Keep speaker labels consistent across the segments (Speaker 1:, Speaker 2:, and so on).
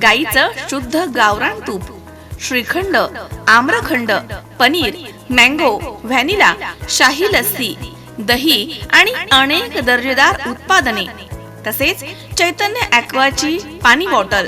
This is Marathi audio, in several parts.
Speaker 1: गाईचं शुद्ध गावरान तूप श्रीखंड आम्रखंड पनीर मँगो व्हॅनिला शाही लस्सी दही आणि अनेक दर्जेदार उत्पादने. तसेच चैतन्य ॲक्वाची पाणी बॉटल.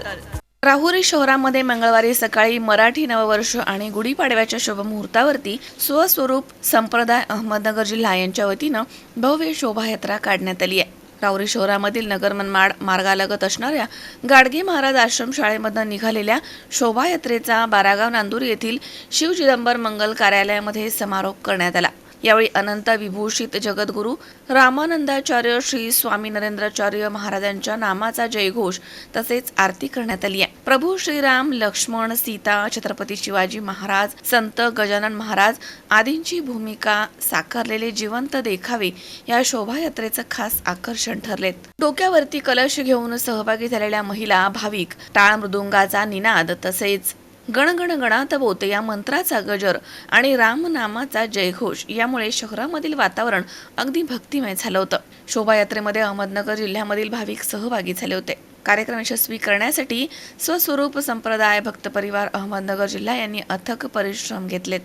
Speaker 1: राहुरी शहरामध्ये मंगळवारी सकाळी मराठी नववर्ष आणि गुढीपाडव्याच्या शुभमुहूर्तावरती स्वस्वरूप संप्रदाय अहमदनगर जिल्हा यांच्या वतीनं भव्य शोभायात्रा काढण्यात आली आहे. राऊरी शहरामधील नगर मनमाड मार्गालगत असणाऱ्या गाडगे महाराज आश्रम शाळेमधून निघालेल्या शोभायात्रेचा बारागाव नांदूर येथील शिव चिदंबर मंगल कार्यालयामध्ये समारोप करण्यात आला. यावेळी अनंत विभूषित जगद्गुरू रामानंदाचार्य श्री स्वामी नरेंद्राचार्य महाराजांच्या नामाचा जयघोष तसेच आरती करण्यात आली आहे. प्रभू श्रीराम लक्ष्मण सीता छत्रपती शिवाजी महाराज संत गजानन महाराज आदींची भूमिका साकारलेले जिवंत देखावे या शोभायात्रेचं खास आकर्षण ठरलेत. डोक्यावरती कलश घेऊन सहभागी झालेल्या महिला भाविक टाळ मृदुंगाचा निनाद तसेच गणगण गणात बोते या मंत्राचा गजर आणि रामनामाचा जयघोष यामुळे शहरामधील वातावरण अगदी भक्तिमय झालं होतं. शोभायात्रेमध्ये अहमदनगर जिल्ह्यामधील भाविक सहभागी झाले होते. कार्यक्रम यशस्वी करण्यासाठी स्वस्वरूप संप्रदाय भक्त परिवार अहमदनगर जिल्हा यांनी अथक परिश्रम घेतलेत.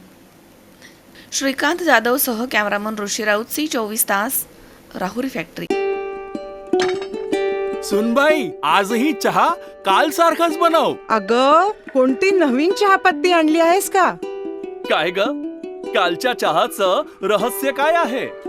Speaker 1: श्रीकांत जाधव सह कॅमेरामन ऋषी राऊत सी चोवीस तास राहुरी फॅक्टरी.
Speaker 2: सुनबाई आजही चहा काल सारखाच बनव.
Speaker 3: अग कोणती नवीन चहापत्ती आणली आहेस का?
Speaker 2: काय ग? कालच्या चहाचं रहस्य काय आहे?